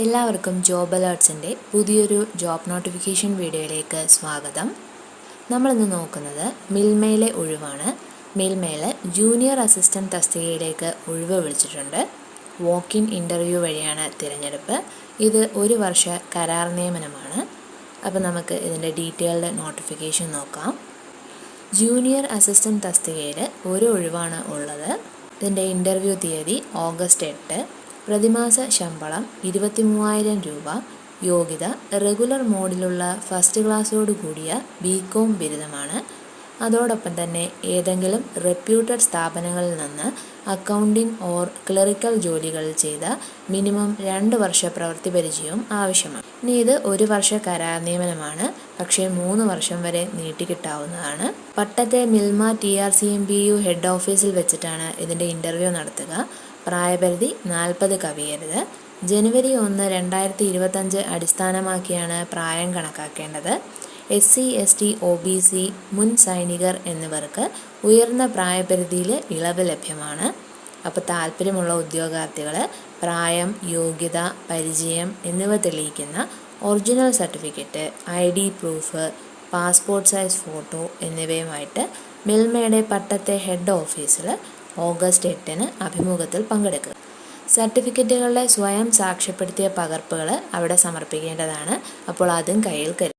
എല്ലാവർക്കും ജോബ് അലേർട്സിന്റെ പുതിയൊരു job notification വീഡിയോയിലേക്ക് സ്വാഗതം. നമ്മളിന്ന് നോക്കുന്നത് മിൽമയിലെ ഒഴിവാണ്. മിൽമയിൽ ജൂനിയർ അസിസ്റ്റന്റ് തസ്തികയിലേക്ക് ഒഴിവ് വിളിച്ചിട്ടുണ്ട്. വോക്ക് ഇൻ ഇന്റർവ്യൂ വഴിയാണ് തിരഞ്ഞെടുപ്പ്. ഇത് ഒരു വർഷ കരാർ നിയമനമാണ്. അപ്പോൾ നമുക്ക് ഇതിന്റെ ഡീറ്റെയിൽഡ് നോട്ടിഫിക്കേഷൻ നോക്കാം. ജൂനിയർ അസിസ്റ്റന്റ് തസ്തികയിൽ ഒരു ഒഴിവാണ് ഉള്ളത്. ഇതിന്റെ ഇന്റർവ്യൂ തീയതി ഓഗസ്റ്റ് എട്ട്. പ്രതിമാസ ശമ്പളം ഇരുപത്തി മൂവായിരം രൂപ. യോഗ്യത റെഗുലർ മോഡിലുള്ള ഫസ്റ്റ് ക്ലാസ്സോട് കൂടിയ ബി കോം ബിരുദമാണ്. അതോടൊപ്പം തന്നെ ഏതെങ്കിലും റെപ്യൂട്ടഡ് സ്ഥാപനങ്ങളിൽ നിന്ന് അക്കൗണ്ടിംഗ് ഓർ ക്ലറിക്കൽ ജോലികൾ ചെയ്ത മിനിമം രണ്ട് വർഷ പ്രവൃത്തി പരിചയവും ആവശ്യമാണ്. ഇനി ഇത് ഒരു വർഷ കരാർ നിയമനമാണ്. പക്ഷേ മൂന്ന് വർഷം വരെ നീട്ടിക്കിട്ടാവുന്നതാണ് പട്ടത്തെ Milma T R C M B U head ഓഫീസിൽ വെച്ചിട്ടാണ് ഇതിന്റെ ഇന്റർവ്യൂ നടത്തുക. പ്രായപരിധി നാൽപ്പത് കവിയരുത്. ജനുവരി ഒന്ന് രണ്ടായിരത്തി ഇരുപത്തഞ്ച് അടിസ്ഥാനമാക്കിയാണ് പ്രായം കണക്കാക്കേണ്ടത്. S C S T O B C മുൻ സൈനികർ എന്നിവർക്ക് ഉയർന്ന പ്രായപരിധിയിൽ ഇളവ് ലഭ്യമാണ്. അപ്പോൾ താല്പര്യമുള്ള ഉദ്യോഗാർത്ഥികൾ പ്രായം യോഗ്യത പരിചയം എന്നിവ തെളിയിക്കുന്ന original certificate I D proof passport size photo എന്നിവയുമായിട്ട് മിൽമയുടെ പട്ടത്തെ ഹെഡ് ഓഫീസിൽ ഓഗസ്റ്റ് എട്ടിന് അഭിമുഖത്തിൽ പങ്കെടുക്കുക. സർട്ടിഫിക്കറ്റുകളുടെ സ്വയം സാക്ഷ്യപ്പെടുത്തിയ പകർപ്പുകൾ അവിടെ സമർപ്പിക്കേണ്ടതാണ്. അപ്പോൾ അതും കയ്യിൽ കരുതുക.